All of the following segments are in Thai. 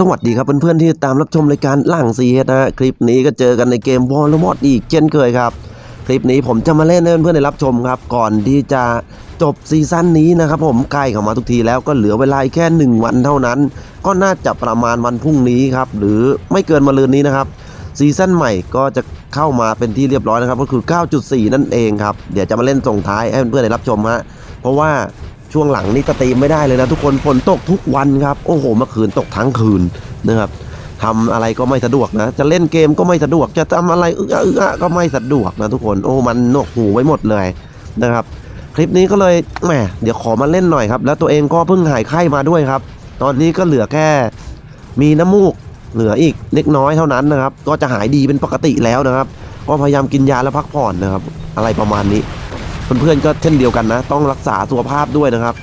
สวัสดีครับเพื่อนๆที่ตามรับชมรายการหลังซีเนะฮะคลิปนี้ก็เจอกันในเกมวอลล์มอดอีกเช่นเคยครับ คลิปนี้ผมจะมาเล่นให้เพื่อนๆได้รับชมครับ ก่อนที่จะจบซีซั่นนี้นะครับผมใกล้เข้ามาทุกทีแล้วก็เหลือเวลาแค่ 1 วันเท่านั้น ก็น่าจะประมาณวันพรุ่งนี้ครับหรือไม่เกินมาลืนนี้นะครับซีซั่นใหม่ก็จะเข้ามาเป็นที่เรียบร้อยนะครับก็คือ 9.4 นั่นเองครับ เดี๋ยวจะมาเล่นส่งท้ายให้เพื่อนๆได้รับชมฮะเพราะว่า ช่วงหลังนี่สตรีมไม่ได้เลยนะทุกคนฝนตกทุกวันครับโอ้โหเมื่อคืนตกทั้งคืนนะครับทำอะไรก็ไม่สะดวกนะ จะเล่นเกมก็ไม่สะดวก จะทำอะไรอึกอะอึกอะก็ไม่สะดวกนะทุกคนโอ้มันหนวกหูไว้หมดเลยนะครับ คลิปนี้ก็เลยแหมเดี๋ยวขอมาเล่นหน่อยครับ แล้วตัวเองก็เพิ่งหายไข้มาด้วยครับ ตอนนี้ก็เหลือแค่มีน้ำมูกเหลืออีกเล็กน้อยเท่านั้นนะครับ ก็จะหายดีเป็นปกติแล้วนะครับ ก็พยายามกินยาและพักผ่อนนะครับ อะไรประมาณนี้ เพื่อนๆก็เช่นเดียวกันนะ ต้องรักษาสุขภาพด้วยนะครับ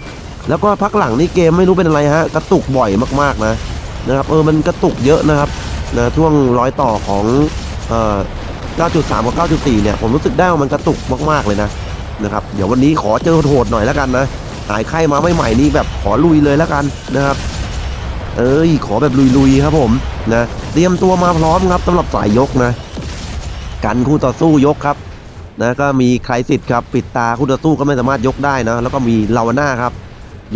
แล้วก็พักหลังนี่เกมไม่รู้เป็นอะไรฮะกระตุกบ่อยมากๆนะนะครับเออมันกระตุกเยอะนะครับนะช่วงร้อยต่อของเอ่อ9.3 กับ 9.4 เนี่ย ผมรู้สึกได้ว่ามันกระตุกมากๆเลยนะนะครับ เดี๋ยววันนี้ขอเจอโหดหน่อยแล้วกันนะหายไข้มาไม่ใหม่ๆนี่แบบขอลุยเลยแล้วกันนะครับ เอ้ยขอแบบลุยๆครับผมนะเตรียมตัวมาพร้อมครับสำหรับสายยกนะ กันคู่ต่อสู้ยกครับ นะก็มีใครสิทธิ์ครับปิดตาคู่ต่อสู้ก็ไม่สามารถยกได้นะแล้วก็มีลาวาน่าครับ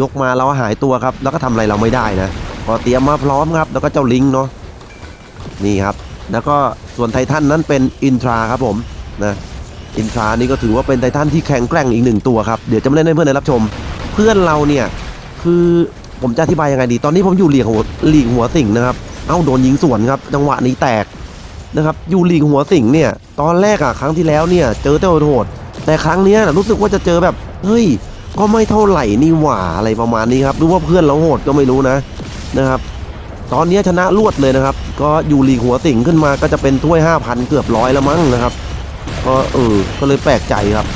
ยกมาเราหายตัวครับ แล้วก็ทำอะไรเราไม่ได้นะพอเตรียมมาพร้อมครับ แล้วก็เจ้าลิงเนาะนี่ครับ แล้วก็ส่วนไททันนั้นเป็นอินทราครับผมนะอินทรานี่ก็ถือว่าเป็นไททันที่แข็งแกร่งอีกหนึ่งตัวครับเดี๋ยวจะมาเล่นให้เพื่อนได้รับชม เพื่อนเราเนี่ยคือผมจะอธิบายยังไงดี ตอนนี้ผมอยู่หลีกหัวหลีกหัวสิงนะครับ เอ้าโดนยิงสวนครับ จังหวะนี้แตก นะครับยูรีหัวสิงเนี่ยตอนแรกอะครั้งที่แล้วเนี่ยเจอเจ้าโหดแต่ครั้งนี้น่ะรู้สึกว่าจะเจอแบบเฮ้ยก็ไม่เท่าไหร่นี่หว่าอะไรประมาณนี้ครับหรือว่าเพื่อนเราโหดก็ไม่รู้นะนะครับ ตอนนี้ชนะรวดเลยนะครับ ก็ยูรีหัวสิงขึ้นมาก็จะเป็นถ้วย 5,000 เกือบร้อยแล้วมั้งนะครับก็เออก็เลยแปลกใจครับ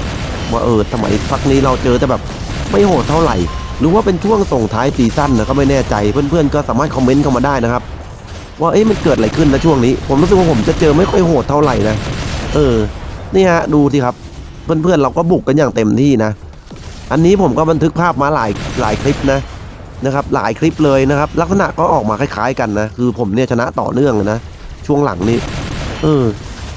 ว่าเออทำไมพักนี้เราเจอแต่แบบไม่โหดเท่าไหร่ หรือว่าเป็นช่วงส่งท้ายซีซั่นนะก็ไม่แน่ใจเพื่อนๆก็สามารถคอมเมนต์เข้ามาได้นะครับ ว่าเอ๊ะมันเกิดอะไรขึ้นนะช่วงนี้ ผมรู้สึกว่าผมจะเจอไม่ค่อยโหดเท่าไหร่นะเออนี่ฮะดูสิครับ เพื่อนๆเราก็บุกกันอย่างเต็มที่นะ อันนี้ผมก็บันทึกภาพมาหลายหลายคลิปนะนะครับ หลายคลิปเลยนะครับ ลักษณะก็ออกมาคล้ายๆกันนะ คือผมเนี่ยชนะต่อเนื่องนะ ช่วงหลังนี้ เออ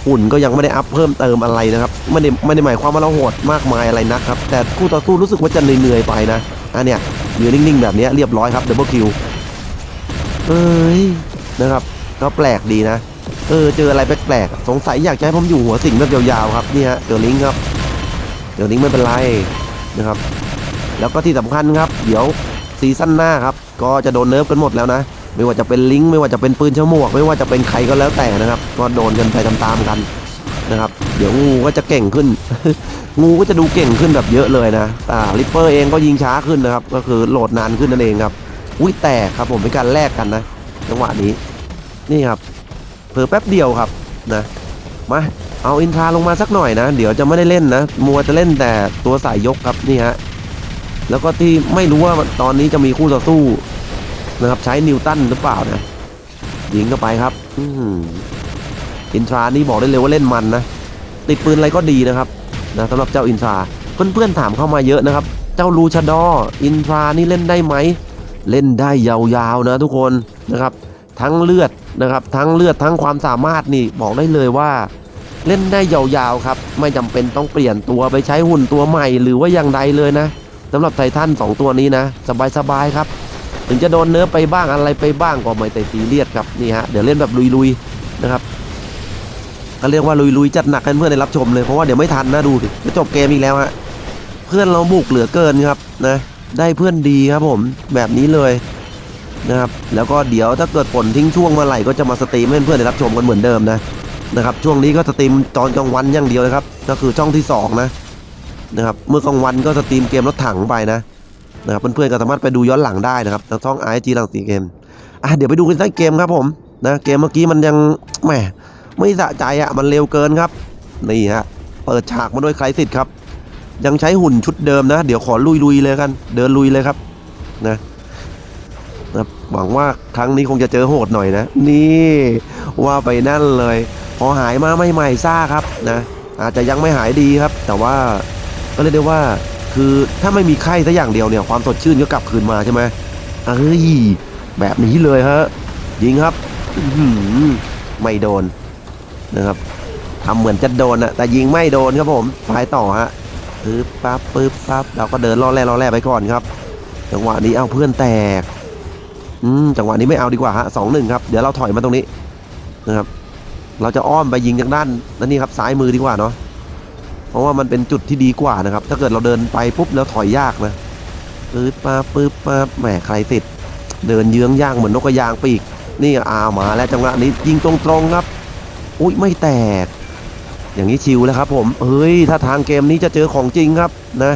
หุ่นก็ยังไม่ได้อัพเพิ่มเติมอะไรนะครับไม่ได้ไม่ได้หมายความว่าเราโหดมากมายอะไรนะครับ แต่คู่ต่อสู้รู้สึกว่าจะเหนื่อยๆไปนะอันเนี้ยยืนนิ่งๆแบบนี้เรียบร้อยครับดับเบิลคิวเอ้ย นะครับ ก็แปลกดีนะ เออเจออะไรแปลกๆสงสัยอยากจะให้ผมอยู่หัวสิงแบบยาวๆครับนี่ฮะเจอลิงครับเจอลิงไม่เป็นไรนะครับ แล้วก็ที่สำคัญครับ เดี๋ยวซีซั่นหน้าครับ ก็จะโดนเนิร์ฟกันหมดแล้วนะ ไม่ว่าจะเป็นลิงไม่ว่าจะเป็นปืนฉมวก ไม่ว่าจะเป็นใครก็แล้วแต่นะครับ ก็โดนกันไปตามๆกันนะครับ เดี๋ยวงูก็จะเก่งขึ้น งูก็จะดูเก่งขึ้นแบบเยอะเลยนะอ่าริปเปอร์เองก็ยิงช้าขึ้นนะครับ ก็คือโหลดนานขึ้นนั่นเองครับอุ้ยแตกครับผมเป็นการแลกกันนะ จังหวะนี้ นี่ครับเผลอแป๊บเดียวครับนะมาเอาอินทราลงมาสักหน่อยนะ เดี๋ยวจะไม่ได้เล่นนะ มัวจะเล่นแต่ตัวสายยกครับนี่ฮะแล้วก็ที่ไม่รู้ว่าตอนนี้จะมีคู่ต่อสู้นะครับ ใช้นิวตันหรือเปล่านะยิงเข้าไปครับ อืมอินทรานี่บอกได้เลยว่าเล่นมันนะติดปืนอะไรก็ดีนะครับนะสำหรับเจ้าอินทราเพื่อนๆถามเข้ามาเยอะนะครับ เจ้าลูชาดออินทรานี่เล่นได้ไหม เล่นได้ยาวๆนะทุกคนนะครับ ทั้งเลือดนะครับ ทั้งเลือดทั้งความสามารถนี่บอกได้เลยว่า เล่นได้ยาวๆครับ ไม่จำเป็นต้องเปลี่ยนตัวไปใช้หุ่นตัวใหม่หรือว่าอย่างใดเลยนะสำหรับไททันสองตัวนี้นะ สบายๆครับ ถึงจะโดนเนื้อไปบ้างอะไรไปบ้างก็ไม่แต่ซีเรียสครับนี่ฮะเดี๋ยวเล่นแบบลุยๆนะครับก็เรียกว่าลุยๆจัดหนักให้เพื่อนได้รับชมเลยเพราะว่าเดี๋ยวไม่ทันนะดูดิจะจบเกมอีกแล้วฮะเพื่อนเราบุกเหลือเกินครับนะ ได้เพื่อนดีครับผมแบบนี้เลยนะครับแล้วก็เดี๋ยวถ้าเกิดฝนทิ้งช่วงเมื่อไหร่ก็จะมาสตรีมให้เพื่อนๆได้รับชมกันเหมือนเดิมนะนะครับช่วงนี้ก็สตรีมตอนกลางวันอย่างเดียวนะครับก็คือช่องที่สองนะนะครับเมื่อกลางวันก็สตรีมเกมรถถังไปนะนะครับเพื่อนๆก็สามารถไปดูย้อนหลังได้นะครับทางช่องไอจีหลังสีเกมอะเดี๋ยวไปดูกันสักเกมครับผมนะเกมเมื่อกี้มันยังแหมไม่สะใจอะมันเร็วเกินครับนี่ฮะเปิดฉากมาด้วยใครสิทธิ์ครับ ยังใช้หุ่นชุดเดิมนะ เดี๋ยวขอลุยๆเลยกัน เดินลุยเลยครับนะนะหวังว่าครั้งนี้คงจะเจอโหดหน่อยนะ นี่ว่าไปนั่นเลย พอหายมาไม่ใหม่ซ่าครับนะอาจจะยังไม่หายดีครับ แต่ว่าก็เรียกได้ว่าคือถ้าไม่มีไข้สักอย่างเดียวเนี่ยความสดชื่นก็กลับคืนมาใช่ไหมเอ้ยแบบนี้เลยฮะยิงครับหือไม่โดนนะครับทำเหมือนจะโดนอะแต่ยิงไม่โดนครับผมไปต่อฮะ ปึ๊บปั๊บปึ๊บปั๊บเราก็เดินล่อแร่ล่อแร่ไปก่อนครับ จังหวะนี้เอาเพื่อนแตกอืมจังหวะนี้ไม่เอาดีกว่าฮะสองหนึ่งครับเดี๋ยวเราถอยมาตรงนี้นะครับ เราจะอ้อมไปยิงจากด้านนั่นนี่ครับซ้ายมือดีกว่าเนาะเพราะว่ามันเป็นจุดที่ดีกว่านะครับ ถ้าเกิดเราเดินไปปุ๊บแล้วถอยยากนะปึ๊บปั๊บปึ๊บปั๊บแหมใครติดเดินเยื้องย่างเหมือนนกกระยางปีก นี่อามาแล้วจังหวะนี้ยิงตรงๆครับ อุ้ยไม่แตก อย่างนี้ชิวแล้วครับผมเฮ้ยถ้าทางเกมนี้จะเจอของจริงครับนะ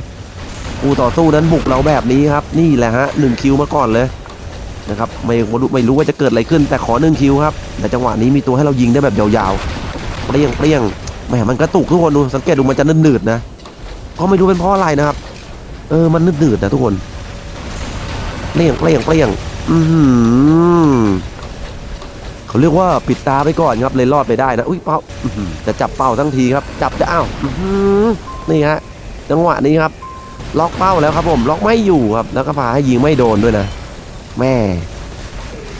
ผู้ต่อสู้นั้นบุกเราแบบนี้ครับ นี่แหละฮะหนึ่งคิวมาก่อนเลยนะครับไม่รู้ไม่รู้ว่าจะเกิดอะไรขึ้น แต่ขอหนึ่งคิวครับแต่จังหวะนี้มีตัวให้เรายิงได้แบบยาวๆเปรี้ยงเปรี้ยงแหมมันกระตุกทุกคนดูสังเกตดูมันจะนืดๆนะก็ไม่รู้เป็นเพราะอะไรนะครับ เออมันนืดๆนะทุกคนเปรี้ยงเปรี้ยงเปรี้ยงอืม เขาเรียกว่าปิดตาไปก่อนครับเลยรอดไปได้นะอุ้ยเป้าจะจับเป้าทั้งทีครับ จับจะอ้าวอื้อหือนี่ฮะจังหวะนี้ครับ ล็อกเป้าแล้วครับผม ล็อกไม่อยู่ครับ แล้วก็พาให้ยิงไม่โดนด้วยนะแม่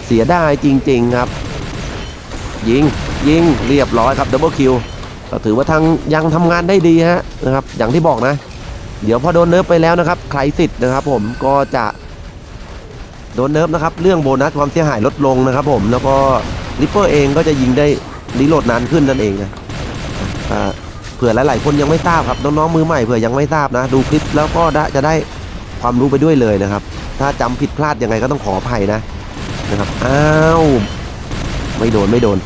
เสียดายจริง ๆครับ ยิงยิงเรียบร้อยครับดับเบิลคิวก็ถือว่าทางยังทำงานได้ดีฮะนะครับ อย่างที่บอกนะ เดี๋ยวพอโดนเนิร์ฟไปแล้วนะครับ ใครสิทธิ์นะครับ ผมก็จะโดนเนิร์ฟนะครับ เรื่องโบนัสความเสียหายลดลงนะครับ ผมแล้วก็ ลิปเปอร์เองก็จะยิงได้รีโหลดนานขึ้นนั่นเองนะอ่าเผื่อหลายๆคนยังไม่ทราบครับน้องๆมือใหม่เผื่อยังไม่ทราบนะ ดูคลิปแล้วก็จะได้ความรู้ไปด้วยเลยนะครับ ถ้าจำผิดพลาดยังไงก็ต้องขออภัยนะนะครับอ้าวไม่โดนไม่โดน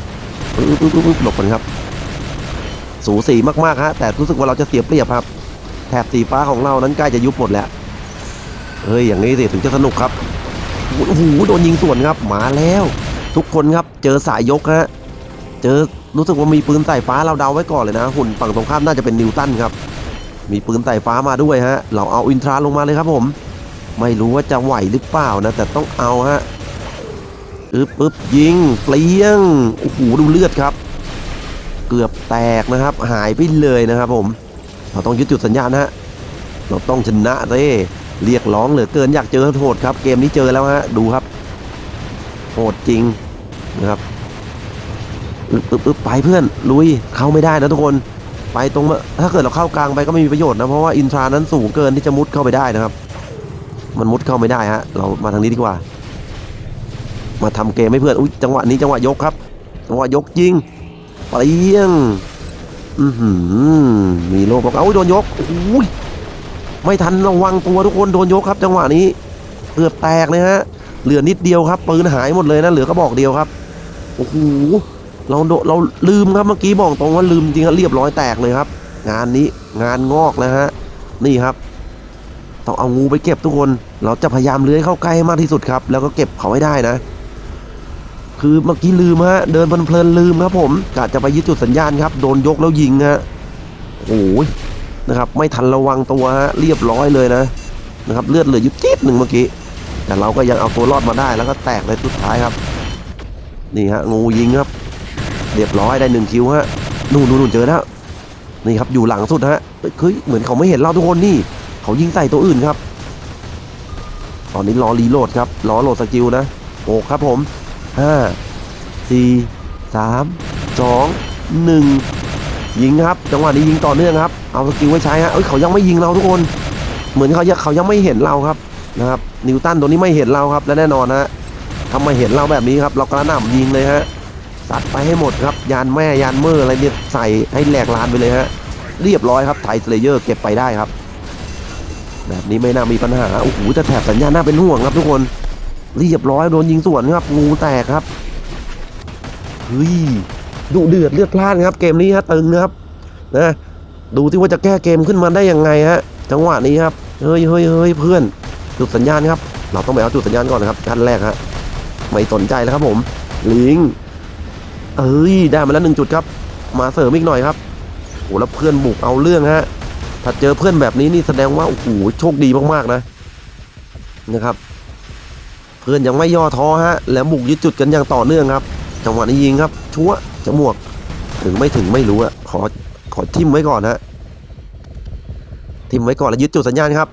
ปึ๊บปึ๊บปึ๊บปึ๊บหลบกันครับ สูสีมากๆฮะแต่รู้สึกว่าเราจะเสียเปรียบครับ แถบสีฟ้าของเรานั้นใกล้จะยุบหมดแล้วเฮ้ยอย่างนี้สิถึงจะสนุกครับโอ้โหโดนยิงสวนครับมาแล้ว ทุกคนครับเจอสายยกฮะเจอรู้สึกว่ามีปืนสายฟ้าเราเดาไว้ก่อนเลยนะ หุ่นฝั่งตรงข้ามน่าจะเป็นนิวตันครับมีปืนสายฟ้ามาด้วยฮะเราเอาอินทราลงมาเลยครับผม ไม่รู้ว่าจะไหวหรือเปล่านะแต่ต้องเอาฮะอึ๊บปึ๊บยิงเปลี่ยงโอ้โหดูเลือดครับ เกือบแตกนะครับ หายไปเลยนะครับผม เราต้องยึดจุดสัญญาณฮะเราต้องชนะเด้เรียกร้องเหลือเกินอยากเจอโหดครับ เกมนี้เจอแล้วฮะดูครับ โหดจริงนะครับอึ๊บอึบไปเพื่อนลุยเข้าไม่ได้นะทุกคนไปตรงมาถ้าเกิดเราเข้ากลางไปก็ไม่มีประโยชน์นะเพราะว่าอินทรานั้นสูงเกินที่จะมุดเข้าไปได้นะครับ มันมุดเข้าไม่ได้ฮะเรามาทางนี้ดีกว่า มาทำเกมให้เพื่อนอุ้ยจังหวะนี้จังหวะยกครับจังหวะยกยิงเปรี้ยงอือหือมีโลบอกเอาโดนยกโอ้โหไม่ทันระวังตัวทุกคนโดนยกครับ จังหวะนี้เกือบแตกเลยฮะ เหลือนิดเดียวครับปืนหายหมดเลยนะเหลือกระบอกเดียวครับโอ้โหเราเราลืมครับเมื่อกี้บอกตรงว่าลืมจริงครับเรียบร้อยแตกเลยครับ งานนี้งานงอกแล้วฮะนี่ครับต้องเอางูไปเก็บทุกคน เราจะพยายามเลื้อยเข้าใกล้ให้มากที่สุดครับ แล้วก็เก็บเขาให้ได้นะ คือเมื่อกี้ลืมฮะเดินเพลินๆลืมครับผมกะจะไปยึดจุดสัญญาณครับ โดนยกแล้วยิงฮะโอ้ยนะครับ ไม่ทันระวังตัวฮะเรียบร้อยเลยนะนะครับ เลือดเหลืออยู่จิ๊ดหนึ่งเมื่อกี้ แต่เราก็ยังเอาตัวรอดมาได้แล้วก็แตกในสุดท้ายครับ นี่ฮะงูยิงครับ เรียบร้อยได้หนึ่งคิวฮะนู่นนู่นนู่นเจอแล้วนี่ครับอยู่หลังสุดฮะเอ้ยเฮ้ยเหมือนเขาไม่เห็นเราทุกคนนี่ เขายิงใส่ตัวอื่นครับ ตอนนี้รอรีโหลดครับรอโหลดสกิลนะโอ้ครับผมห้าสี่สามสองหนึ่งยิงครับ จังหวะนี้ยิงต่อเนื่องครับ เอาสกิลไว้ใช้ฮะเอ้ยเขายังไม่ยิงเราทุกคน เหมือนเขาเขายังไม่เห็นเราครับ นะครับนิวตันตัวนี้ไม่เห็นเราครับและแน่นอนฮะทำไมเห็นเราแบบนี้ครับ เรากระหน่ำยิงเลยฮะสัดไปให้หมดครับ ยานแม่ยานเมอร์อะไรเนี่ยใส่ให้แหลกลานไปเลยฮะเรียบร้อยครับไทสเลเยอร์เก็บไปได้ครับ แบบนี้ไม่น่ามีปัญหาโอ้โหจะแถบสัญญาณน่าเป็นห่วงครับทุกคนเรียบร้อยโดนยิงสวนครับงูแตกครับเฮ้ยดุเดือดเลือดพล่านครับ เกมนี้ฮะตึงนะครับนะดูที่ว่าจะแก้เกมขึ้นมาได้ยังไงฮะจังหวะนี้ครับเฮ้ยเฮ้ยเฮ้ยเพื่อน จุดสัญญาณครับ เราต้องไปเอาจุดสัญญาณก่อนนะครับชั้นแรกฮะไม่สนใจแล้วครับผม ลิงเอ้ยได้มาแล้วหนึ่งจุดครับ มาเสริมอีกหน่อยครับโอ้แล้วเพื่อนบุกเอาเรื่องฮะถ้าเจอเพื่อนแบบนี้นี่แสดงว่าโอ้โหโชคดีมากๆนะนะครับ เพื่อนยังไม่ย่อท้อฮะ แล้วบุกยึดจุดกันอย่างต่อเนื่องครับ จังหวะนี้ยิงครับ ชั่วจมวก ถึงไม่ถึงไม่รู้อะขอขอทิมไว้ก่อนฮะทิมไว้ก่อนแล้วยึดจุดสัญญาณครับ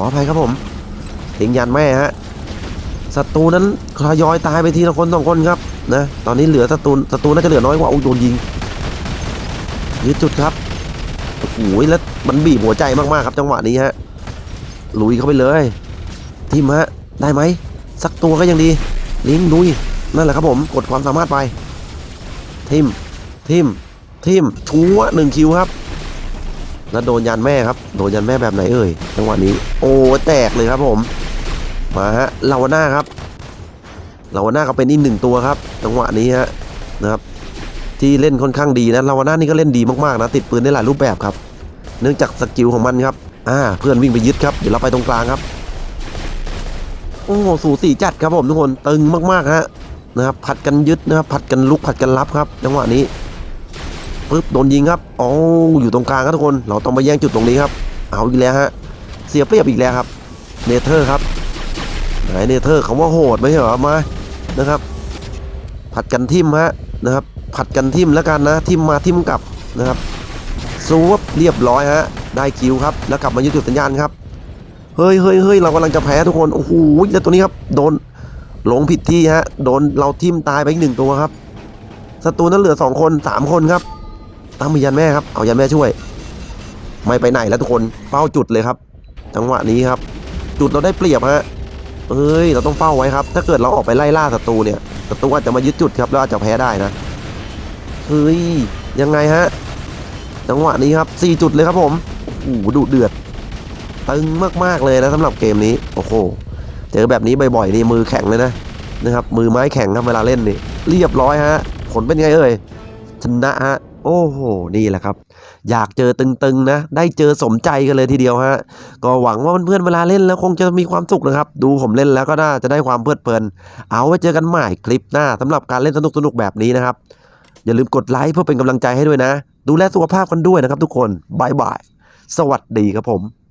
ออภัยครับผมทิ้งยันแม่ฮะศัตรูนั้นทยอยตายไปทีละคนสองคนครับนะตอนนี้เหลือศัตรูศัตรูน่าจะเหลือน้อยกว่าอุ้โดนยิงยึดจุดครับโอ้โหแล้วมันบีบหัวใจมากๆครับจังหวะนี้ฮะลุยเข้าไปเลยทีมฮะได้ไหมสักตัวก็ยังดี ลิงลุยนั่นแหละครับผมกดความสามารถไปทีมทีมทีมชัวหนึ่งคิวครับ แล้วโดนยันแม่ครับ โดนยันแม่แบบไหนเอ่ยจังหวะนี้ โอ้แตกเลยครับผม มาฮะลาวาน่าครับลาวาน่าก็เป็นอีกหนึ่งตัวครับจังหวะนี้ฮะนะครับ ที่เล่นค่อนข้างดีนะลาวาน่านี่ก็เล่นดีมากๆนะติดปืนได้หลายรูปแบบครับ เนื่องจากสกิลของมันครับอ่าเพื่อนวิ่งไปยึดครับเดี๋ยวเราไปตรงกลางครับ โอ้สูสีจัดครับผมทุกคนตึงมากๆฮะนะครับผัดกันยึดนะครับผัดกันลุกผัดกันรับครับ จังหวะนี้ ปึ๊บโดนยิงครับอ๋ออยู่ตรงกลางครับทุกคน เราต้องไปแย่งจุดตรงนี้ครับ เอาอีกแล้วฮะเสียเปรียบอีกแล้วครับเนเธอร์ครับไหนเนเธอร์เขาว่าโหดไม่ใช่เหรอมานะครับ ผัดกันทิมฮะนะครับ ผัดกันทิมแล้วกันนะทิมมาทิมกลับนะครับซูบเรียบร้อยฮะได้คิวครับแล้วกลับมายึดจุดสัญญาณครับเฮ้ยเฮ้ยเฮ้ยเรากำลังจะแพ้ทุกคนโอ้โหแล้วตัวนี้ครับโดนหลงผิดที่ฮะโดนเราทิมตายไปอีกหนึ่งตัวครับศัตรูนั้นเหลือสองคนสามคนครับ ตามมียันแม่ครับ เอายันแม่ช่วย ไม่ไปไหนแล้วทุกคน เฝ้าจุดเลยครับ จังหวะนี้ครับ จุดเราได้เปรียบฮะ เอ้ย เราต้องเฝ้าไว้ครับ ถ้าเกิดเราออกไปไล่ล่าศัตรูเนี่ย ศัตรูอาจจะมายึดจุดครับ แล้วอาจจะแพ้ได้นะ เฮ้ย ยังไงฮะ จังหวะนี้ครับ4จุดเลยครับผม โอ้โหดุเดือด ตึงมากๆเลยนะสำหรับเกมนี้ โอ้โห เจอแบบนี้บ่อยๆนี่มือแข็งเลยนะ นะครับ มือไม้แข็งครับเวลาเล่นนี่ เรียบร้อยฮะ ผลเป็นไงเอ่ย ชนะฮะ โอ้โห นี่แหละครับ อยากเจอตึงๆนะ ได้เจอสมใจกันเลยทีเดียวฮะ ก็หวังว่าเพื่อนๆเวลาเล่นแล้วคงจะมีความสุขนะครับ ดูผมเล่นแล้วก็น่าจะได้ความเพลิดเพลิน เอาไว้เจอกันใหม่คลิปหน้าสำหรับการเล่นสนุกๆแบบนี้นะครับ อย่าลืมกดไลค์เพื่อเป็นกำลังใจให้ด้วยนะ ดูแลสุขภาพกันด้วยนะครับ ทุกคนบายบาย สวัสดีครับผม